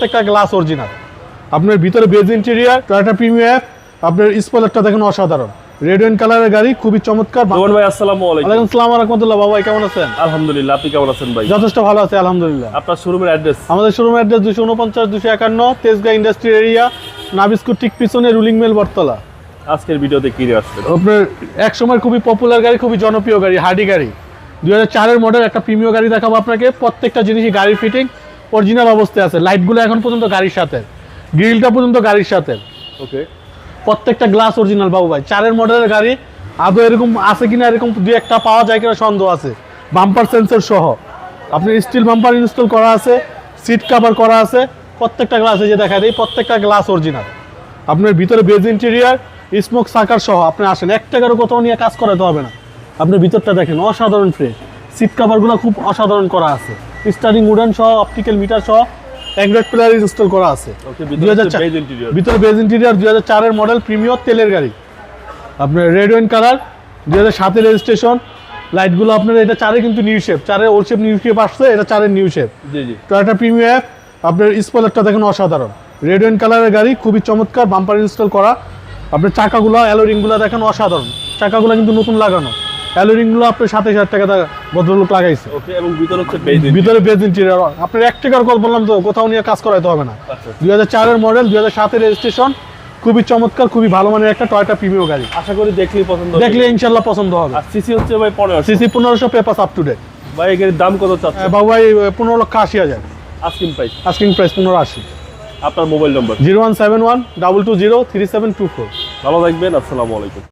প্রত্যেকটা glass original. আপনার ভিতরে বেজ ইন্টেরিয়ার টয়োটা প্রিমিয়ার আপনার স্পয়লারটা দেখেন অসাধারণ। রেড অ্যান্ড কালারের গাড়ি খুবই চমৎকার। রোমান ভাই আসসালামু আলাইকুম। ওয়ালাইকুম আসসালাম রহমতুল্লাহ। বাবা কেমন আছেন? আলহামদুলিল্লাহ আপনি কেমন আছেন ভাই? যথেষ্ট ভালো আছে আলহামদুলিল্লাহ। আপনার শোরুমের অ্যাড্রেস আমাদের শোরুম অ্যাড্রেস দুশো উনপঞ্চাশ দুশো একান্ন তেজগাঁ ইন্ডাস্ট্রি এরিয়া নাবিস্কুর ঠিক পিছনে রুলিং মেল বটতলা। আজকের ভিডিওতে কি নিয়ে আসছেন আপনার এক সময় খুবই পপুলার গাড়ি খুবই জনপ্রিয় গাড়ি হার্ডি গাড়ি। দুই হাজার চারের মডেল একটা প্রিমিয় গাড়ি দেখাবো আপনাকে। প্রত্যেকটা জিনিসই গাড়ির ফিটিং অরিজিনাল অবস্থায় আছে। লাইটগুলো এখন পর্যন্ত গাড়ির সাথে। গ্রিলটা পর্যন্ত গাড়ির সাথে। ওকে প্রত্যেকটা গ্লাস অরিজিনাল বাবু ভাই। চারের মডেলের গাড়ি আদৌ এরকম আছে কিনা এরকম দুই একটা পাওয়া যায় কিনা সন্দেহ আছে। বাম্পার সেন্সর সহ। আপনার স্টিল বাম্পার ইনস্টল করা আছে সিট কাভার করা আছে প্রত্যেকটা গ্লাসে যে দেখা যায় প্রত্যেকটা গ্লাস অরিজিনাল আপনার ভিতরে বেজ ইন্টেরিয়ার স্মোক সাকার সহ। আপনি আসেন এক টাকারও কোথাও নিয়ে কাজ করাতে হবে না। আপনার ভিতরটা দেখেন অসাধারণ ফ্রেশ সিট কাভারগুলো খুব অসাধারণ করা আছে। স্টারিং উডান সহ অপটিক্যাল মিটার সহ অ্যান্ড্রয়েড প্লেয়ার ইনস্টল করা আছে। চার- ভিতরে বেজ ইন্টেরিয়ার দুই হাজার চারের মডেল প্রিমিয়র তেলের গাড়ি। আপনার রেড ওয়েন কালার দুই হাজার সাতের রেজিস্ট্রেশন লাইটগুলো আপনার এটা চারে কিন্তু নিউ শেপ চারে ওল্ড শেপ নিউ শেপ আসছে এটা চারের new shape G G. Toyota premier আপনার স্পয়লারটা দেখেন অসাধারণ। রেড ওয়েন কালারের গাড়ি খুবই চমৎকার বাম্পার ইনস্টল করা। আপনার চাকাগুলো অ্যালোরিংগুলো দেখেন অসাধারণ। চাকাগুলো কিন্তু নতুন লাগানো। অ্যালোরিংগুলো আপনার সাতাশ হাজার টাকা ভদ্রলোক লাগাইছে। এবং ভিতরে হচ্ছে ভিতরে বেজ ইন্টেরিয়ার আপনার এক টাকার কথা বললাম তো কোথাও নিয়ে কাজ করাইতে হবে না। আচ্ছা। দুই হাজার চারের মডেল দুই হাজার সাতের রেজিস্ট্রেশন খুবই চমৎকার খুবই ভালো মানের একটা টয়টা প্রিমিয় গাড়ি। আশা করি দেখলেই পছন্দ দেখলে ইনশাল্লাহ পছন্দ হবে। সিসি হচ্ছে ভাই পনেরো সিসি পনেরোশো পেপার আপ টু ডেট ভাই এর দাম কত চাচ্ছে বাবু ভাই পনেরো লক্ষ আশি হাজার। আস্কিং প্রাইস আস্কিং প্রাইস পনেরো আশি। আপনার mobile number zero one seven one double two zero three seven two four. ভালো থাকবেন আসসালামু আলাইকুম।